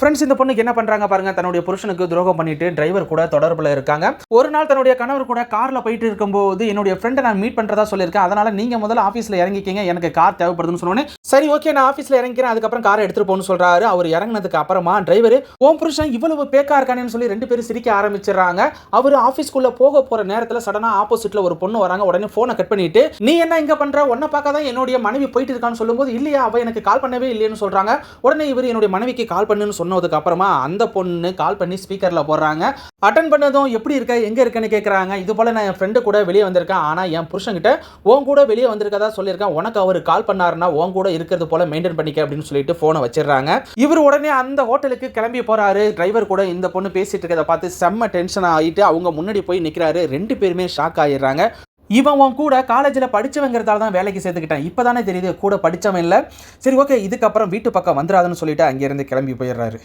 Friends இந்த பொண்ணுக்கு என்ன பண்றாங்க பாருங்க? தன்னுடைய புருஷனுக்கு துரோகம் பண்ணிட்டு டிரைவர் கூட தொடர்புல இருக்காங்க. ஒரு நாள் தன்னுடைய கணவர் கூட கார்ல போயிட்டு இருக்கும்போது என்னுடைய ஃப்ரெண்டை நான் மீட் பண்றதா சொல்லியிருக்கேன். அதனால நீங்க முதல்ல ஆஃபீஸ்ல இறங்கிக்கிங்க. எனக்கு கார் தேவைப்படுதுன்னு சொன்னோன்னே சரி ஓகே நான் ஆஃபீஸில் இறங்கிக்கிறேன் அதுக்கப்புறம் காரை எடுத்துகிட்டு போகணும்னு சொல்கிறாரு அவர் இறங்கினதுக்கு அப்புறமா டிரைவர் ஓம் புருஷன் இவ்வளவு பேக்கா இருக்கானேன்னு சொல்லி ரெண்டு பேரும் சிரிக்க ஆரம்பிச்சிடுறாங்க. அவர் ஆஃபீஸ்க்குள்ளே போக போகிற நேரத்தில் சடனாக ஆப்போசிட்டில் ஒரு பொண்ணு வராங்க. உடனே ஃபோனை கட் பண்ணிட்டு நீ என்ன இங்கே பண்ணுற உன்னை பார்க்க தான் என்னுடைய மனைவி போயிட்டு இருக்கான்னு சொல்லும்போது இல்லையா அவள் எனக்கு கால் பண்ணவே இல்லைன்னு சொல்கிறாங்க உடனே இவர் என்னுடைய மனைவிக்கு கால் பண்ணுன்னு சொன்னதுக்கு அப்புறமா அந்த பொண்ணு கால் பண்ணி ஸ்பீக்கரில் போடுறாங்க. அட்டன் பண்ணதும் எப்படி இருக்க? எங்கே இருக்கேன்னு கேட்குறாங்க இது போல் நான் என் ஃப்ரெண்டு கூட வெளியே வந்திருக்கேன். ஆனால் என் புருஷன்கிட்ட உன் கூட வெளியே வந்திருக்கதா சொல்லியிருக்கேன். உனக்கு அவர் கால் பண்ணாருன்னா உன் கூட இருக்கிறது போல மெயின்டைன் பண்ணிக்க அப்படின்னு சொல்லிட்டு போனை வச்சிடுறாங்க. இவர் உடனே அந்த ஹோட்டலுக்கு கிளம்பி போறாரு. டிரைவர் கூட இந்த பொண்ணு பேசிட்டு இருக்கதை பார்த்து செம்ம டென்ஷன் ஆகிட்டு அவங்க முன்னாடி போய் நிற்கிறாரு ரெண்டு பேருமே ஷாக் ஆயிடுறாங்க. இவன் உன் கூட காலேஜில் படிச்சவங்கிறதால தான் வேலைக்கு சேர்த்துக்கிட்டேன். இப்போ தானே தெரியுது கூட படித்தவன் இல்லை. சரி ஓகே இதுக்கப்புறம் வீட்டு பக்கம் வந்துடாதுன்னு சொல்லிட்டு அங்கேருந்து கிளம்பி போயிடுறாரு.